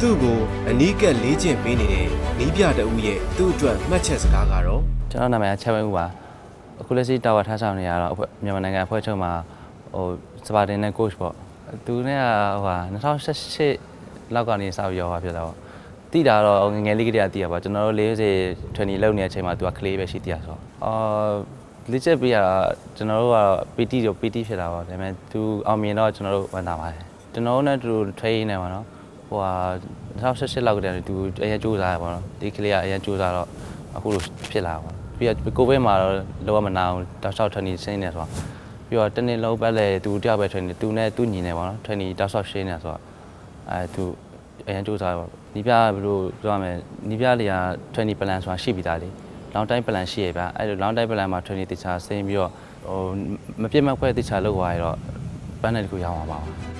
သူ့ကိုအနီးကပ်လေးကျင့်ပေးနေတဲ့နီးပြတဦးရဲ့သူ့အတွက်မှတ်ချက်စကားကတော့ကျွန်တော်နာမည်ကချက်ဝဲဦးပါအခုလက်ရှိတာဝါထားဆောင်နေရတော့အဖွဲ့မြန်မာနိုင်ငံအဖွဲ့ချုပ်မှာဟိုစပါတင်နဲ့ coach ပေါ့သူနဲ့ကဟိုဟာ2018လောက်ကနေစပြီးရောပါဖြစ်တာပေါ့တိတာတော့ငယ်ငယ်လေးကတည်းကတိရပါကျွန်တော်တို့40 20လောက်နေတဲ့အချိန်မှာသူကကလေးပဲရှိတိရဆိုတော့အာလက်ချက်ပြရတာကျွန်တော်တို့ကတော့ PT တော့ PT ဖြစ်တာပေါ့ဒါပေမဲ့သူအောင်မြင်တော့ကျွန်တော်တို့ဝန်တာပါတယ်ကျွန်တော်တို့နဲ့တူတူ train နေပါတော့ ဟိုဟာ2018လောက်ကတည်းကသူအရင်စူးစမ်းရပါတော့ဒီကလေးကအရင်စူးစမ်းတော့အခုလိုဖြစ်လာပါတော့ပြီးတော့ကိုဗစ်မှာတော့လောကမနာအောင်တောက်လျှောက် training ဆင်းနေဆိုတော့ပြီးတော့တနေ့လုံးပတ်လဲသူတယောက်ပဲ training သူနဲ့သူညီနေပါတော့ training တောက်လျှောက်ရှင်းနေဆိုတော့အဲသူအရင်စူးစမ်းပါနီးပြဘယ်လိုပြောရမလဲနီးပြတွေက training plan ဆိုတာရှိပြီးသားလေ long time plan ရှိရပါအဲ့လို long time plan မှာ training တခြားဆင်းပြီးတော့ဟိုမပြတ်မခွဲတခြားလောက်သွားရတော့ပန်းနယ်တခုရအောင်ပါပါ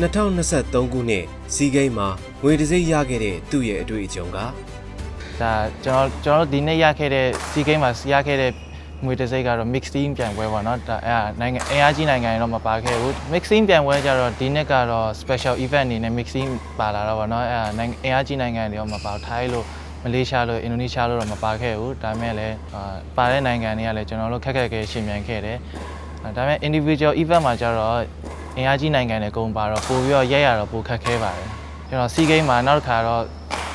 2023ခုနှစ်စီးကိန်းမှာငွေတစ်စိမ့်ရခဲ့တဲ့သူ့ရဲ့အတွေ့အကြုံကဒါကျွန်တော်ကျွန်တော်တို့ဒီနေ့ရခဲ့တဲ့စီဂိမ်းမှာရခဲ့တဲ့ငွေတစ်စိတ်ကတော့ mix team ပြန်ပွဲပေါ့နော်ဒါအဲ့ဒါနိုင်ငံအင်အားကြီးနိုင်ငံတွေတော့မပါခဲ့ဘူး mix team ပြန်ပွဲကြတော့ဒီနှစ်ကတော့ special event အနေနဲ့ mix team ပါလာတော့ဗောနော်အဲ့ဒါနိုင်ငံအင်အားကြီးနိုင်ငံတွေတော့မပါဘူးထိုင်းလို့မလေးရှားလို့အင်ဒိုနီးရှားလို့တော့မပါခဲ့ဘူးဒါပေမဲ့လည်းအာပါတဲ့နိုင်ငံတွေကလည်းကျွန်တော်တို့ခက်ခက်ခဲရှင်မြန်ခဲ့တယ်အာဒါပေမဲ့ individual event မှာကျတော့ အင်အားကြီးနိုင်ငံတွေအကုန်ပါတော့ပို့ပြီးတော့ရက်ရတော့ပိုခက်ခဲပါတယ်ကျွန်တော်စီဂိမ်းမှာနောက်တစ်ခါတော့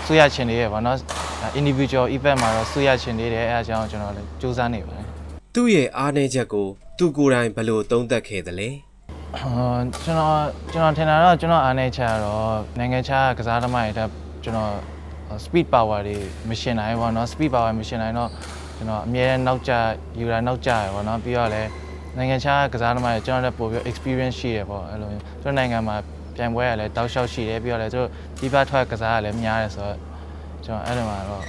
ဆွေးရချင်သေးရပါတော့ individual event မှာတော့ဆွေးရချင်သေးတယ်အဲအကြောင်းကျွန်တော်လည်းစူးစမ်းနေပါတယ်သူ့ရဲ့အားနည်းချက်ကိုသူကိုယ်တိုင်ဘယ်လိုသုံးသပ်ခဲ့သလဲအာကျွန်တော်ကျွန်တော်ထင်တာတော့ကျွန်တော်အားနေချာတော့နိုင်ငံခြားကစားသမားတွေတက်ကျွန်တော် speed power တွေမရှင်နိုင်ဘူးပေါ့နော် speed power မရှင်နိုင်တော့ကျွန်တော်အမြဲတမ်းနောက်ကျယူတာနောက်ကျရယ်ပေါ့နော်ပြီးတော့လည်း နိုင်ငံခြားကစားသမားတွေကျွန်တော်လည်းပို့ပြီး experience ရှိရယ်ပေါ့အဲ့လိုမျိုးကျွန်တော်နိုင်ငံမှာပြန်ပွဲရလဲတောက်လျှောက်ရှိတယ်ပြီးတော့လည်းသူတို့ဒီဘက်ထွက် ကစားရလဲများတယ်ဆိုတော့ကျွန်တော်အဲ့လိုမှာတော့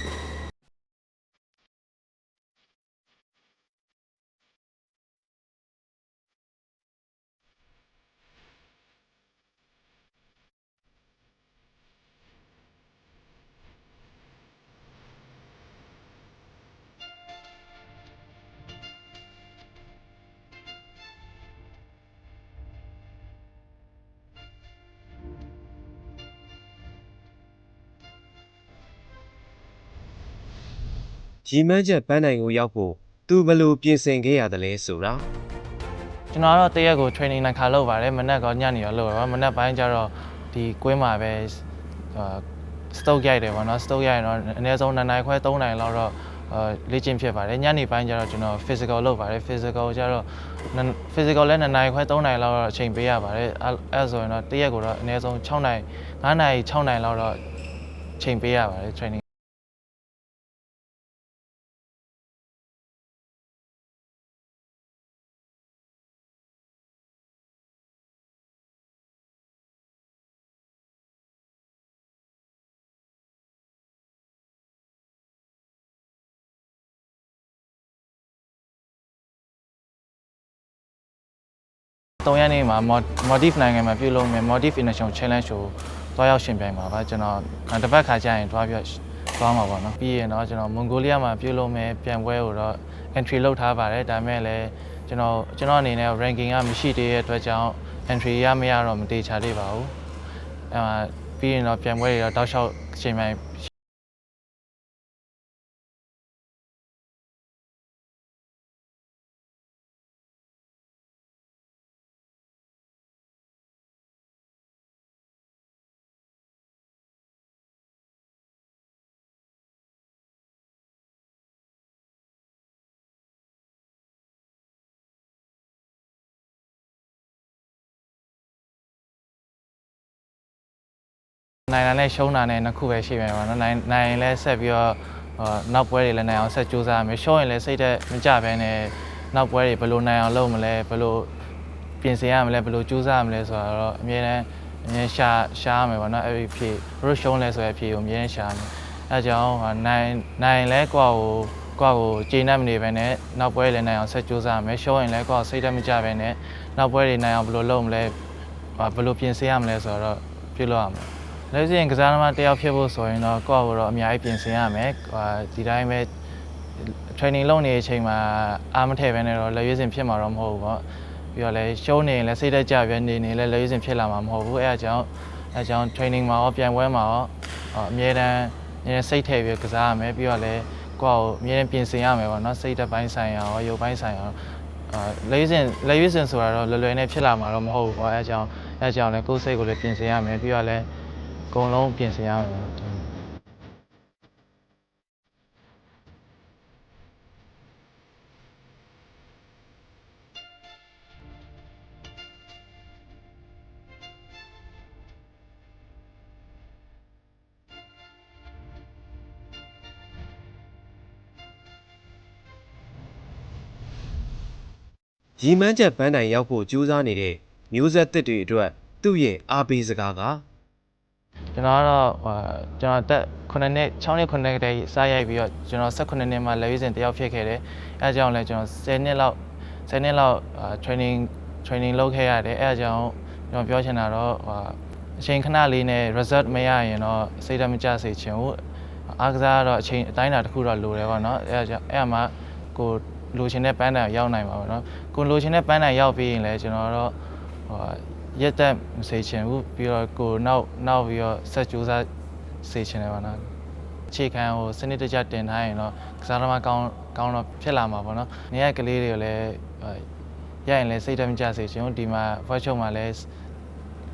ရီမန်းချက်ပန်းနိုင်ကိုရောက်ဖို့သူဘယ်လိုပြင်ဆင်ခဲ့ရသလဲဆိုတာကျွန်တော်ကတော့တရက်ကို training နှစ်ခါလုပ်ပါတယ်မနက်ကညနေရောလုပ်ပါမနက်ပိုင်းကျတော့ဒီကွင်းမှာပဲအာ stoke ရိုက်တယ်ပေါ့နော် stoke ရိုက်ရင်တော့အနည်းဆုံး2နိုင်ခွဲ3နိုင်လောက်တော့အာလေ့ကျင့်ဖြစ်ပါတယ်ညနေပိုင်းကျတော့ကျွန်တော် physical လုပ်ပါတယ် physical ကျတော့ physical လည်း2နိုင်ခွဲ3နိုင်လောက်တော့အချိန်ပေးရပါတယ်အဲ့အဲ့ဆိုရင်တော့တရက်ကိုတော့အနည်းဆုံး6နိုင်9နိုင်6နိုင်လောက်တော့အချိန်ပေးရပါတယ် training 3ရက်နေ့မှာ Modif နိုင်ငံမှာပြုလုပ်မယ် Modif International Challenge ကိုတွားရောက်ရှင်ပြိုင်ပါပါကျွန်တော်တစ်ပတ်ခါကြာရင်တွားပြီးတော့တွားမှာပေါ့နော်ပြီးရင်တော့ကျွန်တော်မွန်ဂိုလီးယားမှာပြုလုပ်မယ်ပြန်ပွဲကိုတော့ entry လုပ်ထားပါတယ်ဒါပေမဲ့လည်းကျွန်တော်ကျွန်တော်အနေနဲ့ ranking ကမရှိသေးတဲ့အတွက်ကြောင့် entry ရမရတော့မတေချာသေးပါဘူးအဲမှာပြီးရင်တော့ပြန်ပွဲတွေတော့တောက်လျှောက်ရှင်ပြိုင် နိုင်တာနဲ့ရှုံးတာနဲ့နှစ်ခုပဲရှိမယ်ပေါ့နော်နိုင်နိုင်ရင်လည်းဆက်ပြီးတော့ဟိုနောက်ပွဲတွေလည်းနိုင်အောင်ဆက်ကြိုးစားရမယ်ရှုံးရင်လည်းစိတ်သက်မကြဘဲနဲ့နောက်ပွဲတွေဘယ်လိုနိုင်အောင်လုပ်မလဲဘယ်လိုပြင်ဆင်ရမလဲဘယ်လိုကြိုးစားရမလဲဆိုတာတော့အမြဲတမ်းအမြဲရှာရှာရမယ်ပေါ့နော်အဲ့ဒီဖြေဘလို့ရှုံးလဲဆိုတဲ့အဖြေကိုအမြဲတမ်းရှာရမယ်အဲကြောင့်ဟာနိုင်နိုင်ရင်လည်းကိုယ့်ကိုကိုယ့်ကိုကျေနပ်မနေဘဲနဲ့နောက်ပွဲလည်းနိုင်အောင်ဆက်ကြိုးစားရမယ်ရှုံးရင်လည်းကိုယ့်ကိုစိတ်သက်မကြဘဲနဲ့နောက်ပွဲတွေနိုင်အောင်ဘယ်လိုလုပ်မလဲဟာဘယ်လိုပြင်ဆင်ရမလဲဆိုတော့ပြုလုပ်ရမယ် လက်ရှိရင်ကစားသမားတစ်ယောက်ဖြစ်ဖို့ဆိုရင်တော့ကိုယ့်အကိုတော့အများကြီးပြင်ဆင်ရမယ်။ဟာဒီတိုင်းပဲ training လုပ်နေတဲ့အချိန်မှာအားမထည့်ဘဲနဲ့တော့လက်ရွေးစင်ဖြစ်မှာတော့မဟုတ်ဘူးပေါ့။ပြီးတော့လည်းရှုံးနေရင်လည်းစိတ်သက်ကြပြနေနေလည်းလက်ရွေးစင်ဖြစ်လာမှာမဟုတ်ဘူး။အဲအကြောင်းအဲအဲကြောင့် training မှာရောပြန်ပွဲမှာရောအော်အမြဲတမ်းအမြဲတမ်းစိတ်ထည့်ပြီးကစားရမယ်ပြီးတော့လည်းကိုယ့်အကိုအမြဲတမ်းပြင်ဆင်ရမယ်ပေါ့နော်စိတ်တက်ပိုင်းဆိုင်ရာရောရုပ်ပိုင်းဆိုင်ရာရောအာလေစင်လေရွေးစင်ဆိုတာတော့လွယ်လွယ်နဲ့ဖြစ်လာမှာတော့မဟုတ်ဘူးပေါ့အဲကြောင့်အဲကြောင့်လည်းကိုယ့်စိတ်ကိုလည်းပြင်ဆင်ရမယ်ပြီးတော့လည်း အကုန်လုံးပြင်ဆင်ရမယ်ရီမန်းချက်ပန်းတိုင်ရောက်ဖို့ကြိုးစားနေတဲ့မျိုးဆက်သစ်တွေအတွက်သူ့ရဲ့အားပေးစကားက ကျွန်တော်ကတော့ဟိုကျွန်တော်တက်9နှစ်6နှစ်9နှစ်တည်းစရိုက်ပြီးတော့ကျွန်တော်18နှစ်မှာ level စဉ်တယောက်ဖြစ်ခဲ့တယ်အဲအကြောင်းလဲကျွန်တော်10နှစ်လောက်10နှစ်လောက်အာ training training လုပ်ခဲ့ရတယ်အဲအကြောင်းကျွန်တော်ပြောချင်တာတော့ဟိုအချိန်ခဏလေးနဲ့ result မရရင်တော့စိတ်ဓာတ်မကျစေချင်ဘူးအားကစားကတော့အချိန်အတိုင်းအတာတစ်ခုတော့လိုတယ်ပေါ့နော်အဲအကြောင်းအဲအမှကိုလိုချင်တဲ့ပန်းတိုင်ရောက်နိုင်ပါပေါ့နော်ကိုလိုချင်တဲ့ပန်းတိုင်ရောက်ပြီးရင်လည်းကျွန်တော်တော့ဟို ရက်တက်မစေချင်ဘူးပြီးတော့ကိုနောက်နောက်ပြီးတော့ဆက်ကြိုးစားစေချင်တယ်ပါနော်အခြေခံကိုစနစ်တကျတင်ထားရင်တော့ကစားသမားကောင်းကောင်းတော့ဖြစ်လာမှာပေါ့နော်နေရာကလေးတွေကိုလည်းရရင်လည်းစိတ်ဓာတ်မကျစေချင်ဘူးဒီမှာ virtual မှာလည်း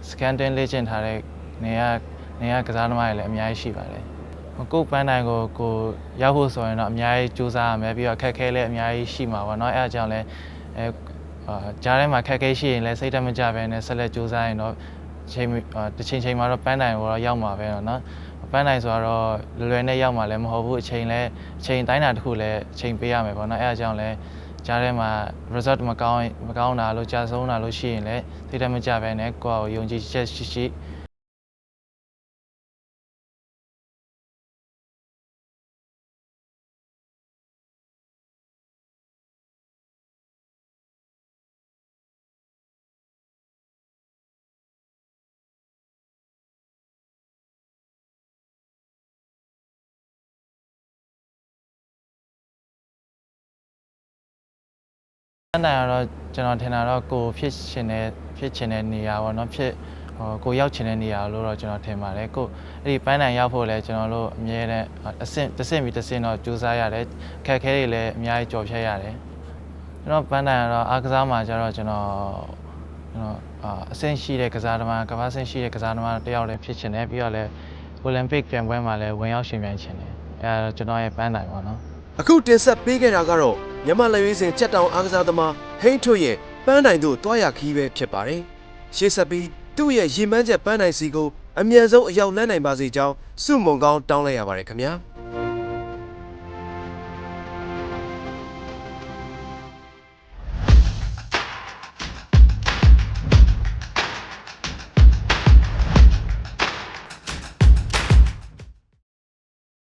scan တင်လေ့ကျင့်ထားတဲ့နေရာနေရာကစားသမားတွေလည်းအများကြီးရှိပါတယ်ကိုယ်ပန်းတိုင်းကိုကိုရောက်ဖို့ဆိုရင်တော့အများကြီးစူးစမ်းရမယ်ပြီးတော့အခက်အခဲလည်းအများကြီးရှိမှာပေါ့နော်အဲအကြောင်းလည်းအဲ အာကြားထဲမှာခက်ခဲရှိရင်လည်းစိတ်ဓာတ်မကြဘဲနဲ့ဆက်လက်ကြိုးစားရင်တော့ချိန်အာတစ်ချိန်ချိန်မှာတော့ပန်းတိုင်ကိုတော့ရောက်မှာပဲတော့เนาะပန်းတိုင်ဆိုတော့လွယ်လွယ်နဲ့ရောက်မှာလည်းမဟုတ်ဘူးအချိန်လည်းအချိန်တိုင်းတာတစ်ခုလည်းအချိန်ပေးရမယ်ပေါ့เนาะအဲအကြောင်းလည်းကြားထဲမှာ result မကောင်းမကောင်းတာလို့ကြာဆုံးတာလို့ရှိရင်လည်းစိတ်ဓာတ်မကြဘဲနဲ့ကိုယ့်အကိုယုံကြည်ချက်ရှိရှိ တန်တိုင်ကတော့ကျွန်တော်ထင်တာတော့ကိုဖြစ်ရှင်တဲ့ဖြစ်ချင်တဲ့နေရာပေါ့နော်ဖြစ်ဟိုကိုရောက်ချင်တဲ့နေရာလို့တော့ကျွန်တော်ထင်ပါတယ်ကိုအဲ့ဒီပန်းတိုင်ရောက်ဖို့လဲကျွန်တော်တို့အမြဲတမ်းအဆင့်တစ်ဆင့်ပြီးတစ်ဆင့်တော့ကြိုးစားရတယ်ခက်ခဲတွေလည်းအများကြီးကြော်ဖြတ်ရတယ်ကျွန်တော်ပန်းတိုင်ကတော့အားကစားမှာကျတော့ကျွန်တော်ကျွန်တော်အာအဆင့်ရှိတဲ့ကစားသမားကမ္ဘာဆင့်ရှိတဲ့ကစားသမားတစ်ယောက်လည်းဖြစ်ချင်တယ်ပြီးတော့လည်းအိုလံပစ်ပြိုင်ပွဲမှာလည်းဝင်ရောက်ရှင်ပြိုင်ချင်တယ်အဲဒါကျွန်တော်ရဲ့ပန်းတိုင်ပေါ့နော် အခုတင်ဆက်ပေးခဲ့တာကတော့မြန်မာလက်ရွေးစင်ချက်တောင်အားကစားသမားဟိန်းထွတ်ရဲ့ပန်းတိုင်တို့တွားရခီးပဲဖြစ်ပါတယ်။ရှေ့ဆက်ပြီးသူ့ရဲ့ရီမန်းချက်ပန်းတိုင်စီကိုအမြန်ဆုံးအရောက်လန်းနိုင်ပါစေကြောင်းစုမုံကောင်းတောင်းလိုက်ရပါတယ်ခင်ဗျာ။